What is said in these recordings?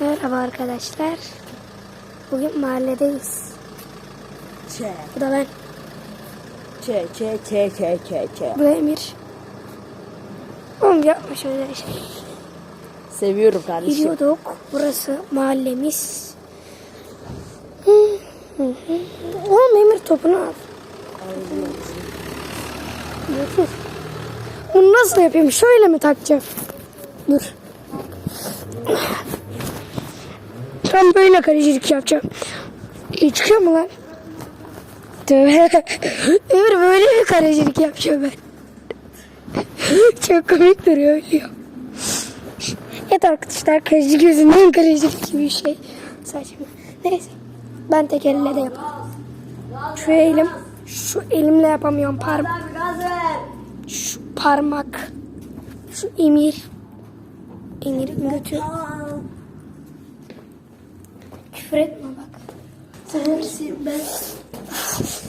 Merhaba arkadaşlar. Bugün mahalledeyiz. Çe, Bu da ben. çe, çe, çe, çe, çe, çe. Bu da Emir. Oğlum yapma şöyle şey. Seviyorum kardeşim. Gidiyorduk. Burası mahallemiz. Oğlum Emir topunu al. Dur. Bunu nasıl yapayım? Şöyle mi takacağım? Dur. Tam böyle kalecilik yapacağım. İyi çıkıyor mu lan? Tövbe. Böyle bir kalecilik yapacağım ben. Çok komik duruyor ölüyor. Evet arkadaşlar kaleci gözünden kalecilik gibi bir şey. Saçma. Neyse. Ben tek elle de yaparım. Şu elim. Şu elimle yapamıyorum. Parmak. Şu parmak. Şu emir. Emir'in götü. Küfür etme bak. Sen ben.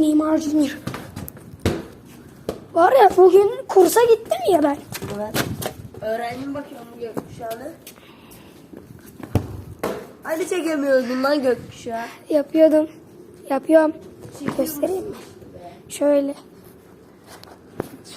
Neymar Junior. Var ya bugün kursa gittim ya ben. Evet. Öğrendim bakıyorum gökkuşağını. Hani çekemiyordun lan gökkuşağı? Yapıyordum. Yapıyorum. Göstereyim mi? Şöyle.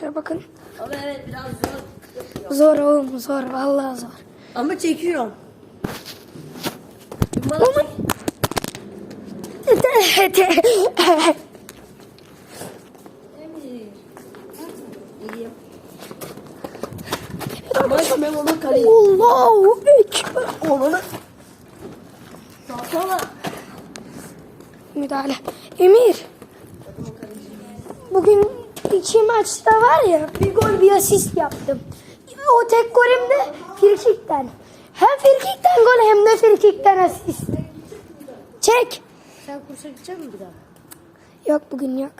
Şöyle bakın. Ama evet biraz zor. Zor oğlum zor. Vallahi zor. Ama çekiyorum. Bana Ama... Bak ben onu kaleyim. Allahu Ekber. Onu Saçmalama. Müdahale. Emir. Bugün iki maçta var ya bir gol bir asist yaptım. O tek golüm de frikikten. Hem frikikten gol hem de frikikten asist. Çek. Sen kursa gidecek misin bir daha? Yok bugün yok.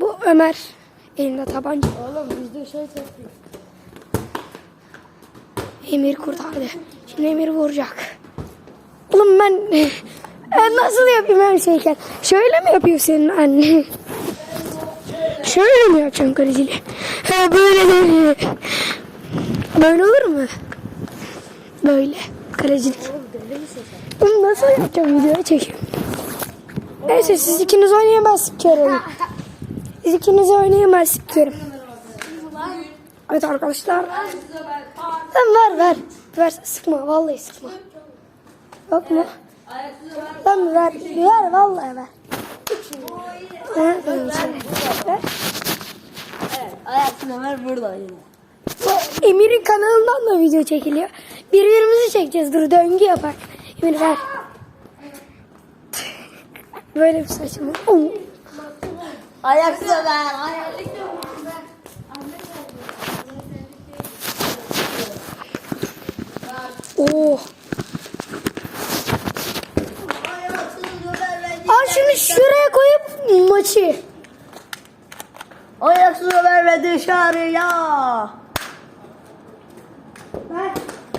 Bu Ömer. Elinde tabanca. Oğlum bizde şey çektik. Emir kurtardı. Şimdi Emir vuracak. Oğlum ben, ben nasıl yapayım hem şeyken? Şöyle mi yapıyor senin anne? Şöyle mi yapacaksın kaleciliği? Ha böyle de. Böyle olur mu? Böyle. Kalecilik. Bunu nasıl yapacağım videoya çekeyim. Neyse siz ikiniz oynayamazsınız kere oyun. Siz ikiniz oynayamazsınız kere. Evet arkadaşlar. Lan ver ver. Ver sıkma vallahi sıkma. Yok mu? Lan ver. Ver vallahi ver. Ver, ver. Ayakını ver burada yine. Bu Emir'in kanalından da video çekiliyor. Birbirimizi çekeceğiz. Dur döngü yapak. Emir ver. Böyle bir saçma. Oo. Ayaksız ver. Ayak. Oo. Al şunu şuraya koyup maçı. Ayaksız ver ve dışarıya.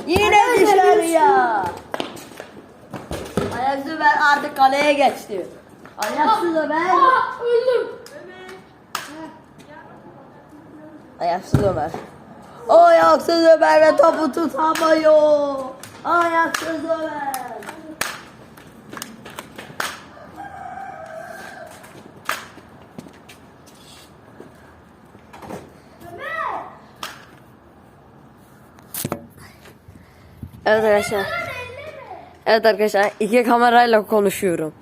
Yine dışarıya. Ayaksız ver artık kaleye geçti. Ayaksız Ömer. Öldüm. Ayaksız Ömer. O ayaksız Ömer ve topu tutamıyor. Ayaksız Ömer. Evet arkadaşlar. Evet arkadaşlar iki kamerayla konuşuyorum.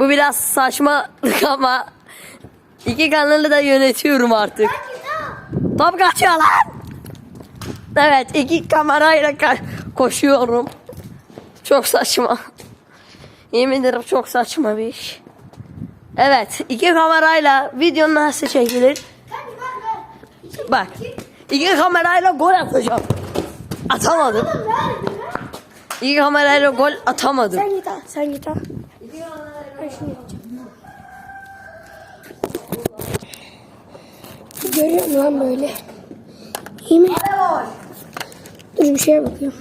Bu biraz saçmalık ama iki kanalı da yönetiyorum artık. Top kaçıyor lan. Evet iki kamerayla ka- koşuyorum. Çok saçma. Yemin ederim çok saçma bir iş. Evet iki kamerayla video nasıl çekilir? Bak iki kamerayla gol atacağım. Atamadım. İki kamerayla gol atamadım. Sen git al. Sen git al. Ben şunu yapacağım. Görüyor musun lan böyle? İyi mi? Dur bir şeye bakıyorum.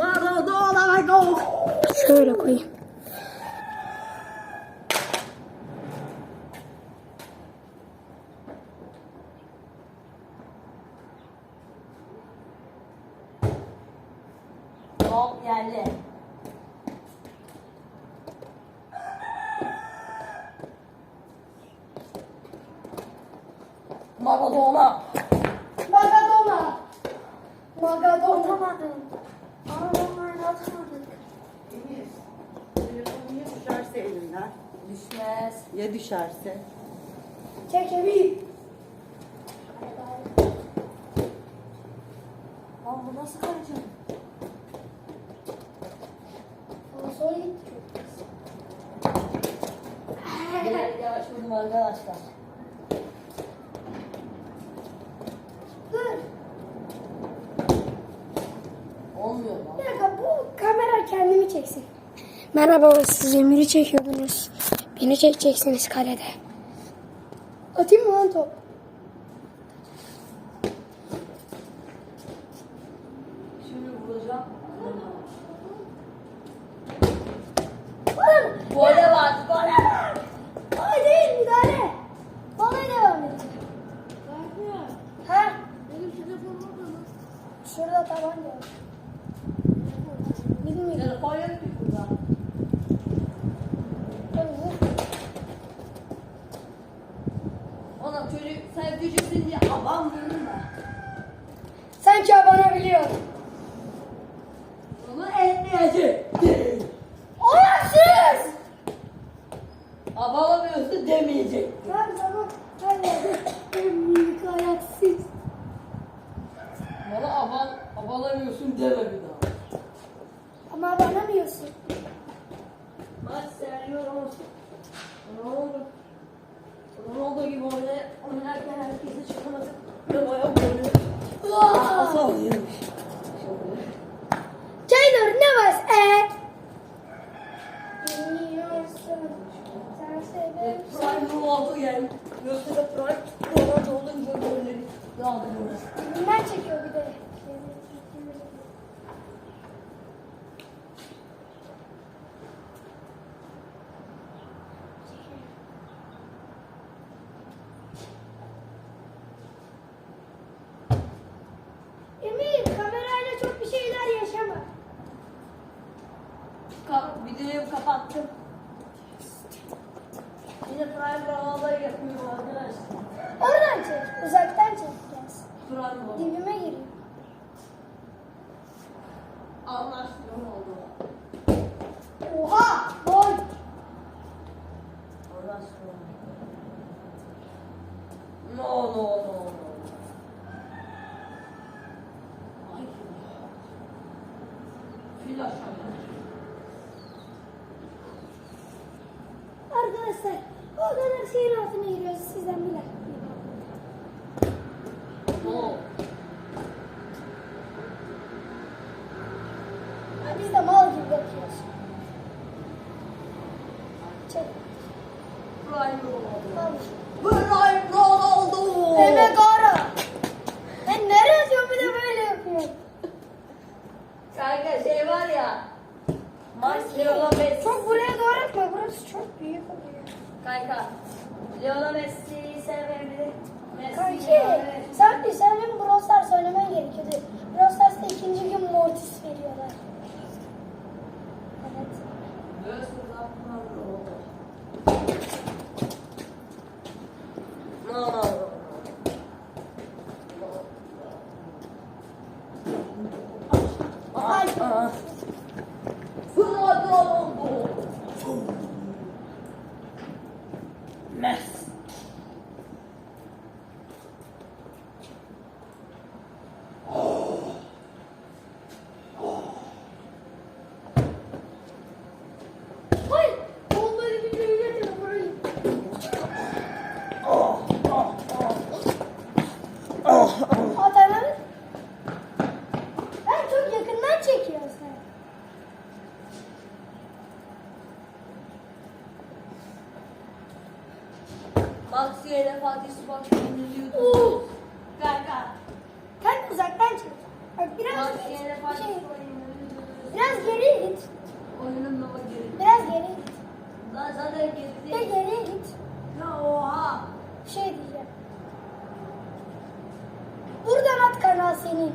Şöyle koyayım. Hop geldi. Maradona. Magadona. Magadona. Atamadın. Maradona'yı atamadık. Emir, telefon ya düşerse elinden? Düşmez. Ya düşerse? Çek Emir. Lan bu nasıl? Ama sonra gitti. Bilerek yavaş vurdum arkadaşlar. Dur. Olmuyor lan. Bir dakika bu kamera kendimi çeksin. Merhaba siz Emir'i çekiyordunuz. Beni çekeceksiniz karede. Atayım mı lan top? Şimdi vuracağım. Oğlum Gole bak, gole bak. Ay değil müdahale. Vallahi devam edecek. Ha? Benim telefonum orada lan. Şurada tabanca var. Bilmiyorum. Telefon yok ki burada. Oğlum çocuk, sen küçüksün diye aban vurdun da. Sanki biliyor. Bunu etmeyecek. Olaksız. Abanamıyorsun demeyecek. Tamam tamam. Hadi. Büyük ayaksız. Bana aban, abanamıyorsun deme bir daha. Ama abanamıyorsun. Maç seviyorum. Ronaldo. Ronaldo gibi oynay oynarken herkese çıkamadık. Ve bayağı golü. Asal yemiş. Taylor ne var? E. Bilmiyorsun. Sen seversin. Da Prime Ronaldo olunca golleri dağılıyoruz. Dibinden çekiyor bir de. Videoyu kapattım. Yine Prime Ronaldo'yu yapıyorum arkadaşlar. Oradan çek. Uzaktan çekeceğiz. Prime Ronaldo. Dibime giriyor. Anlaştık Ronaldo. Oha! Gol. Anlaştık Ronaldo. No no no no. Ay. Fil aşağı. Arkadaşlar o kadar şeyin altına giriyoruz sizden bile. Şey, biraz geri git. Oyunun baba geri. Biraz geri git. Daha zaten gitti. De geri git. Ya oha. Şey diyeceğim. Buradan at kanal senin.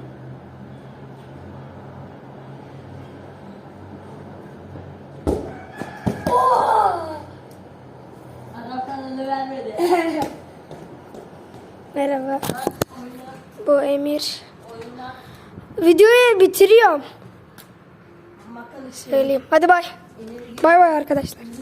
Merhaba. Bu Emir. Videoyu bitiriyorum. Söyleyeyim. Hadi bay. Bay bay arkadaşlar.